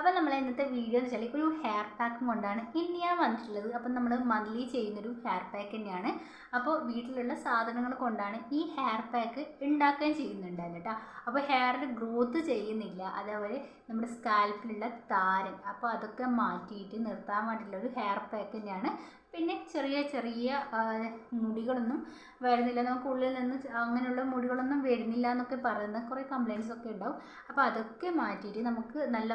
അപ്പോൾ നമ്മൾ ഇന്നത്തെ വീഡിയോ എന്ന് വെച്ചാൽ ഒരു ഹെയർ പാക്കും കൊണ്ടാണ് ഇന്ന് ഞാൻ വന്നിട്ടുള്ളത്. അപ്പം നമ്മൾ മന്ത്ലി ചെയ്യുന്നൊരു ഹെയർ പാക്ക് തന്നെയാണ്. അപ്പോൾ വീട്ടിലുള്ള സാധനങ്ങൾ കൊണ്ടാണ് ഈ ഹെയർ പാക്ക് ഉണ്ടാക്കാൻ ചെയ്യുന്നുണ്ടായിരുന്നു കേട്ടോ അപ്പോൾ ഹെയറിൽ ഗ്രോത്ത് ചെയ്യുന്നില്ല. അതേപോലെ നമ്മുടെ സ്കാൽപ്പിലുള്ള താരൻ. അപ്പോൾ അതൊക്കെ മാറ്റിയിട്ട് നിർത്താൻ വേണ്ടിയിട്ടുള്ള ഒരു ഹെയർ പാക്ക് തന്നെയാണ്. പിന്നെ ചെറിയ ചെറിയ മുടികളൊന്നും വരുന്നില്ല. നമുക്ക് ഉള്ളിൽ നിന്ന് അങ്ങനെയുള്ള മുടികളൊന്നും വരുന്നില്ല എന്നൊക്കെ പറയുന്ന കുറേ കംപ്ലയിൻസ് ഒക്കെ ഉണ്ടാവും. അപ്പോൾ അതൊക്കെ മാറ്റിയിട്ട് നമുക്ക് നല്ല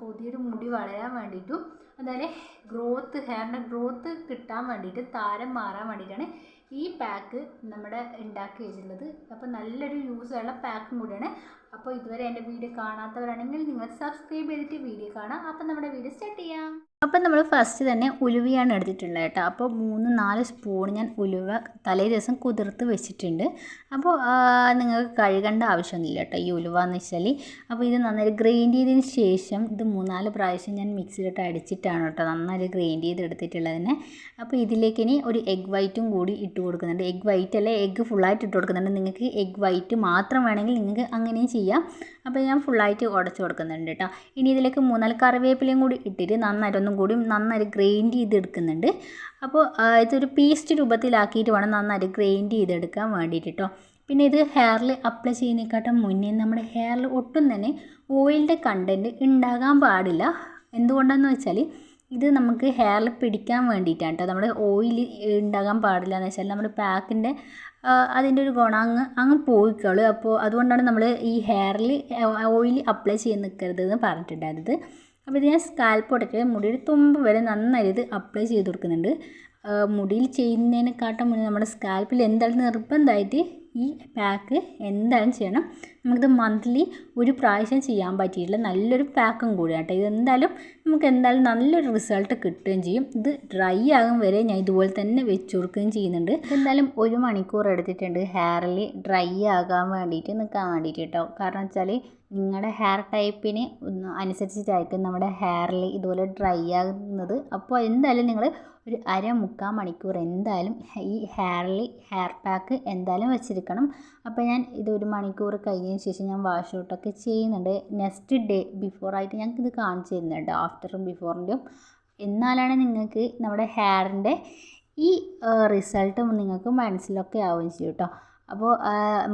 പുതിയൊരു മുടി വളരാൻ വേണ്ടിയിട്ടും അതുപോലെ ഗ്രോത്ത് ഹെയറിന്റെ ഗ്രോത്ത് കിട്ടാൻ വേണ്ടിയിട്ട് താരം മാറാൻ വേണ്ടിയിട്ടാണ് ഈ പാക്ക് നമ്മുടെ ഉണ്ടാക്കി വെച്ചിട്ടുള്ളത്. അപ്പോൾ നല്ലൊരു യൂസുള്ള പാക്കും കൂടിയാണ്. അപ്പോൾ ഇതുവരെ എന്റെ വീഡിയോ കാണാത്തവരാണെങ്കിൽ നിങ്ങൾ സബ്സ്ക്രൈബ് ചെയ്തിട്ട് വീഡിയോ കാണാം. അപ്പോൾ നമ്മുടെ വീഡിയോ സ്റ്റാർട്ട് ചെയ്യാം. അപ്പം നമ്മൾ ഫസ്റ്റ് തന്നെ ഉലുവയാണ് എടുത്തിട്ടുള്ളത് കേട്ടോ. അപ്പോൾ മൂന്ന് നാല് സ്പൂൺ ഞാൻ ഉലുവ തലേ ദിവസം കുതിർത്ത് വെച്ചിട്ടുണ്ട്. അപ്പോൾ നിങ്ങൾക്ക് കഴുകേണ്ട ആവശ്യമൊന്നുമില്ല കേട്ടോ ഈ ഉലുവ എന്ന് വെച്ചാൽ അപ്പോൾ ഇത് നന്നായി ഗ്രൈൻഡ് ചെയ്തതിന് ശേഷം ഇത് മൂന്നാൽ പ്രാവശ്യം ഞാൻ മിക്സിയിലിട്ട് അടിച്ചിട്ടാണ് കേട്ടോ നന്നായി ഗ്രൈൻഡ് ചെയ്ത് എടുത്തിട്ടുള്ളതിനെ. അപ്പോൾ ഇതിലേക്ക് ഇനി ഒരു എഗ് വൈറ്റും കൂടി ഇട്ട് കൊടുക്കുന്നുണ്ട്. എഗ് വൈറ്റ് അല്ലെ? എഗ് ഫുള്ളായിട്ട് ഇട്ട് കൊടുക്കുന്നുണ്ട്. നിങ്ങൾക്ക് എഗ് വൈറ്റ് മാത്രം വേണമെങ്കിൽ നിങ്ങൾക്ക് അങ്ങനെയും ചെയ്യാം. അപ്പോൾ ഞാൻ ഫുള്ളായിട്ട് ഉടച്ച് കൊടുക്കുന്നുണ്ട് കേട്ടോ. ഇനി ഇതിലേക്ക് മൂന്നാൽ കറിവേപ്പിലയും കൂടി ഇട്ടിട്ട് നന്നായിട്ട് ഒന്നും കൂടി നന്നായിട്ട് ഗ്രൈൻഡ് ചെയ്തെടുക്കുന്നുണ്ട്. അപ്പോൾ ഇതൊരു പേസ്റ്റ് രൂപത്തിലാക്കിയിട്ട് വേണം നന്നായിട്ട് ഗ്രൈൻഡ് ചെയ്തെടുക്കാൻ വേണ്ടിയിട്ട് കേട്ടോ പിന്നെ ഇത് ഹെയറിൽ അപ്ലൈ ചെയ്യുന്നതിനെക്കാട്ടും മുന്നേ നമ്മുടെ ഹെയറിൽ ഒട്ടും തന്നെ ഓയിലിന്റെ കണ്ടന്റ് ഉണ്ടാകാൻ പാടില്ല. എന്തുകൊണ്ടാണെന്ന് വെച്ചാൽ ഇത് നമുക്ക് ഹെയറിൽ പിടിക്കാൻ വേണ്ടിയിട്ടാണ് കേട്ടോ നമ്മുടെ ഓയിൽ ഉണ്ടാകാൻ പാടില്ല എന്ന് വെച്ചാൽ നമ്മുടെ പാക്കിന്റെ അതിന്റെ ഒരു ഗുണം അങ്ങ് അങ്ങ് പോയിക്കോളൂ. അപ്പോൾ അതുകൊണ്ടാണ് നമ്മൾ ഈ ഹെയറിൽ ഓയിൽ അപ്ലൈ ചെയ്യാൻ നിൽക്കരുത് എന്ന് പറഞ്ഞിട്ടുണ്ടായിരുന്നത്. അപ്പോൾ ഇത് ഞാൻ സ്കാൽപ്പോട്ടൊക്കെ മുടിയുടെ തുമ്പ് വരെ നന്നായി ഇത് അപ്ലൈ ചെയ്ത് കൊടുക്കുന്നുണ്ട്. മുടിയിൽ ചെയ്യുന്നതിനെക്കാട്ടും മുന്നേ നമ്മുടെ സ്കാൽപ്പിൽ എന്തായാലും നിർബന്ധമായിട്ട് ഈ പാക്ക് എന്തായാലും ചെയ്യണം. നമുക്കിത് മന്ത്ലി ഒരു പ്രാവശ്യം ചെയ്യാൻ പറ്റിയിട്ടുള്ള നല്ലൊരു പാക്കും കൂടിയാണ് കേട്ടോ ഇത് എന്തായാലും നമുക്ക് എന്തായാലും നല്ലൊരു റിസൾട്ട് കിട്ടുകയും ചെയ്യും. ഇത് ഡ്രൈ ആകും വരെ ഞാൻ ഇതുപോലെ തന്നെ വെച്ച് കൊടുക്കുകയും ചെയ്യുന്നുണ്ട്. എന്തായാലും ഒരു മണിക്കൂർ എടുത്തിട്ടുണ്ട്. ഹെയറിൽ ഡ്രൈ ആകാൻ വേണ്ടിയിട്ട് നിൽക്കാൻ വേണ്ടിയിട്ട് കേട്ടോ കാരണം വെച്ചാൽ നിങ്ങളുടെ ഹെയർ ടൈപ്പിന് അനുസരിച്ചിട്ടായിരിക്കും നമ്മുടെ ഹെയറിൽ ഇതുപോലെ ഡ്രൈ ആകുന്നത്. അപ്പോൾ എന്തായാലും നിങ്ങൾ ഒരു അര മുക്കാൽ മണിക്കൂർ എന്തായാലും ഈ ഹെയറിൽ ഹെയർ പാക്ക് എന്തായാലും വെച്ചിരിക്കണം. അപ്പോൾ ഞാൻ ഇത് ഒരു മണിക്കൂർ കഴിഞ്ഞതിന് ശേഷം ഞാൻ വാഷ് ഔട്ടൊക്കെ ചെയ്യുന്നുണ്ട്. നെക്സ്റ്റ് ഡേ ബിഫോറായിട്ട് ഞങ്ങൾക്കിത് കാണിച്ചു തരുന്നുണ്ട്. ആഫ്റ്ററും ബിഫോറിന്റെയും എന്നാലാണ് നിങ്ങൾക്ക് നമ്മുടെ ഹെയറിന്റെ ഈ റിസൾട്ട് നിങ്ങൾക്ക് മനസ്സിലൊക്കെ ആവുകയും ചെയ്യും കേട്ടോ അപ്പോൾ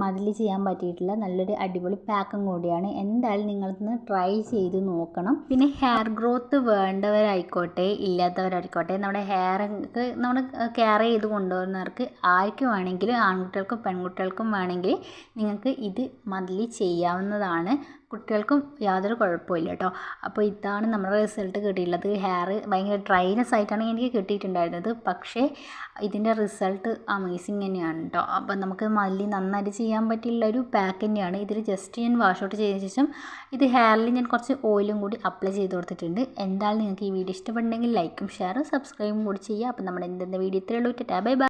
മതിൽ ചെയ്യാൻ പറ്റിയിട്ടുള്ള നല്ലൊരു അടിപൊളി പാക്കും കൂടിയാണ്. എന്തായാലും നിങ്ങളിന്ന് ട്രൈ ചെയ്ത് നോക്കണം. പിന്നെ ഹെയർ ഗ്രോത്ത് വേണ്ടവരായിക്കോട്ടെ ഇല്ലാത്തവരായിക്കോട്ടെ നമ്മുടെ ഹെയർക്ക് നമ്മൾ കെയർ ചെയ്ത് കൊണ്ടുപോകുന്നവർക്ക് ആർക്ക് വേണമെങ്കിലും ആൺകുട്ടികൾക്കും പെൺകുട്ടികൾക്കും വേണമെങ്കിൽ നിങ്ങൾക്ക് ഇത് മതിൽ ചെയ്യാവുന്നതാണ്. കുട്ടികൾക്കും യാതൊരു കുഴപ്പമില്ല കേട്ടോ അപ്പോൾ ഇതാണ് നമ്മുടെ റിസൾട്ട് കിട്ടിയിട്ടുള്ളത്. ഹെയർ ഭയങ്കര ഡ്രൈനെസ് ആയിട്ടാണ് എനിക്ക് കിട്ടിയിട്ടുണ്ടായിരുന്നത്. പക്ഷേ ഇതിന്റെ റിസൾട്ട് അമേസിങ് തന്നെയാണ് കേട്ടോ അപ്പോൾ നമുക്ക് മല്ലി നന്നായിട്ട് ചെയ്യാൻ പറ്റിയുള്ള ഒരു പാക്ക് തന്നെയാണ്. ഇതിൽ ജസ്റ്റ് ഞാൻ വാഷ് ഔട്ട് ചെയ്തതിന് ശേഷം ഇത് ഹെയറിൽ ഞാൻ കുറച്ച് ഓയിലും കൂടി അപ്ലൈ ചെയ്ത് കൊടുത്തിട്ടുണ്ട്. എന്തായാലും നിങ്ങൾക്ക് ഈ വീഡിയോ ഇഷ്ടപ്പെട്ടുണ്ടെങ്കിൽ ലൈക്കും ഷെയറും സബ്സ്ക്രൈബും കൂടി ചെയ്യുക. അപ്പോൾ നമ്മുടെ എന്തെന്ത് വീഡിയോ ഇത്രയുള്ളൂ ബൈ ബൈ